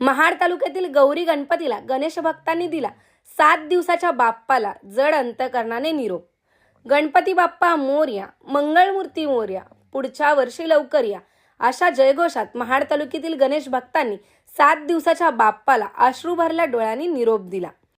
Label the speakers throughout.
Speaker 1: महाड तालुक्यातील गौरी गणपतीला गणेश भक्तांनी दिला सात दिवसाच्या बाप्पाला जड अंतकरणाने निरोप. गणपती बाप्पा मोर्या मंगळमूर्ती मोर्या पुढच्या वर्षी लवकर या. अशा जयघोषात महाड तालुक्यातील गणेश भक्तांनी सात दिवसाच्या बाप्पाला अश्रू भरल्या डोळ्यांनी निरोप दिला.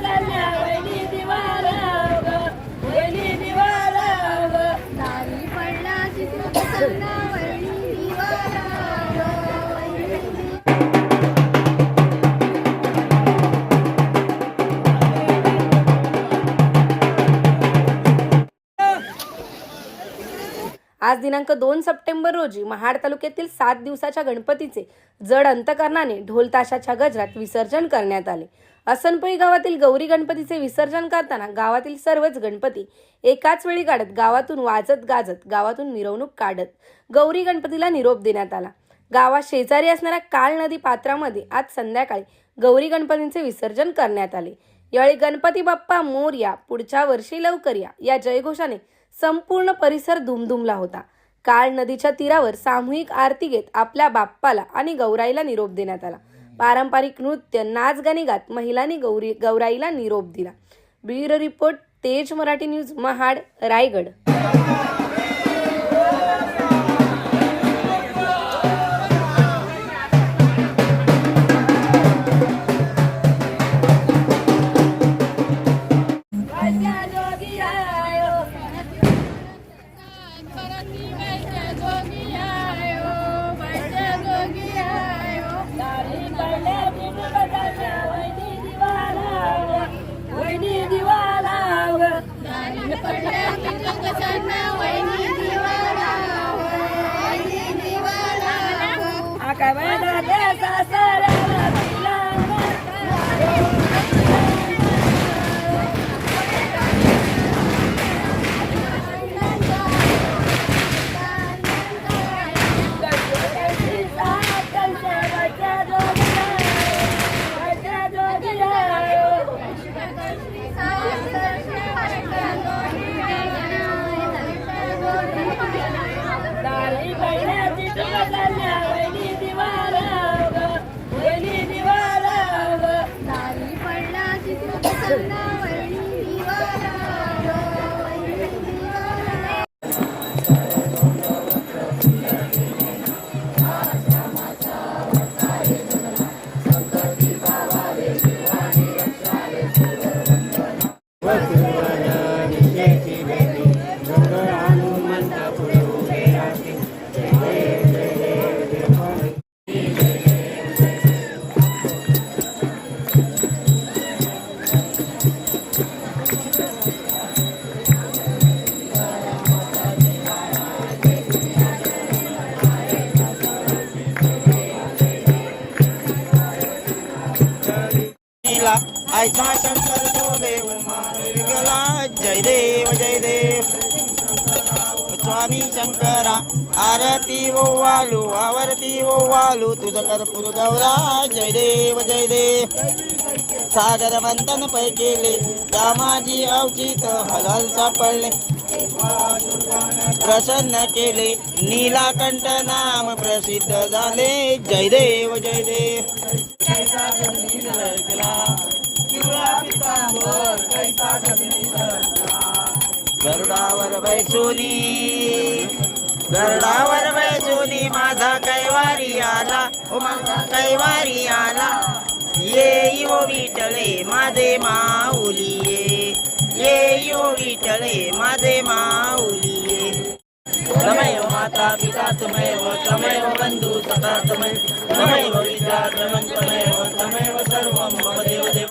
Speaker 1: Nada não. आज दिनांक दोन सप्टेंबर रोजी महाड तालुक्यातील सात दिवसाच्या गणपतीचे जड अंतकरणाने ढोलताशाच्या गजरात विसर्जन करण्यात आले. असनपोई गावातील गौरी गणपतीचे विसर्जन करताना गावातील सर्वच गणपती एकाच वेळी काढत गावातून वाजत गाजत गावातून मिरवणूक काढत गौरी गणपतीला निरोप देण्यात आला. गावात शेजारी असणाऱ्या काळ नदी पात्रामध्ये आज संध्याकाळी गौरी गणपतींचे विसर्जन करण्यात आले. यावेळी गणपती बाप्पा मोरया पुढच्या वर्षी लवकर या या जयघोषाने संपूर्ण परिसर दुमदुमला होता. काळ नदीच्या तीरावर सामूहिक आरती घेत आपल्या बाप्पाला आणि गौराईला निरोप देण्यात आला. पारंपरिक नृत्य नाच गाणी गात महिलांनी गौरी गौराईला निरोप दिला. ब्युरो रिपोर्ट तेज मराठी न्यूज महाड रायगड.
Speaker 2: ला ऐसा शंकर तो देव गेला जय देव जय देव. स्वामी शंकरा आरती ओ वालू आरती ओ हो वालू. तुझं कर्पूर गौरा. जय देव जय देव. सागर मंथन पै केले त्या माझी अवचित हलाल सापडले. प्रसन्न केले. नीलाकंठ नाम प्रसिद्ध झाले. जय देव जय देव. गरुडावर बैसोनी गरुडावर बैसोनी माझा कैवारी आला. माझा कैवारी आला. ये यो विठळे माझे माऊली ये ये विठळे माझे माऊली ये तमैव माता पिता तमैव तमैव बन्धु सखा तमैव तमैव विद्या धनं तमैव तमैव सर्वं मम देवदेव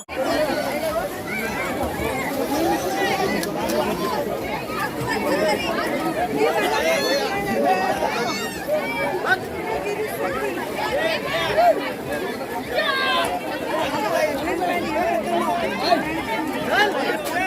Speaker 3: ¡Dale,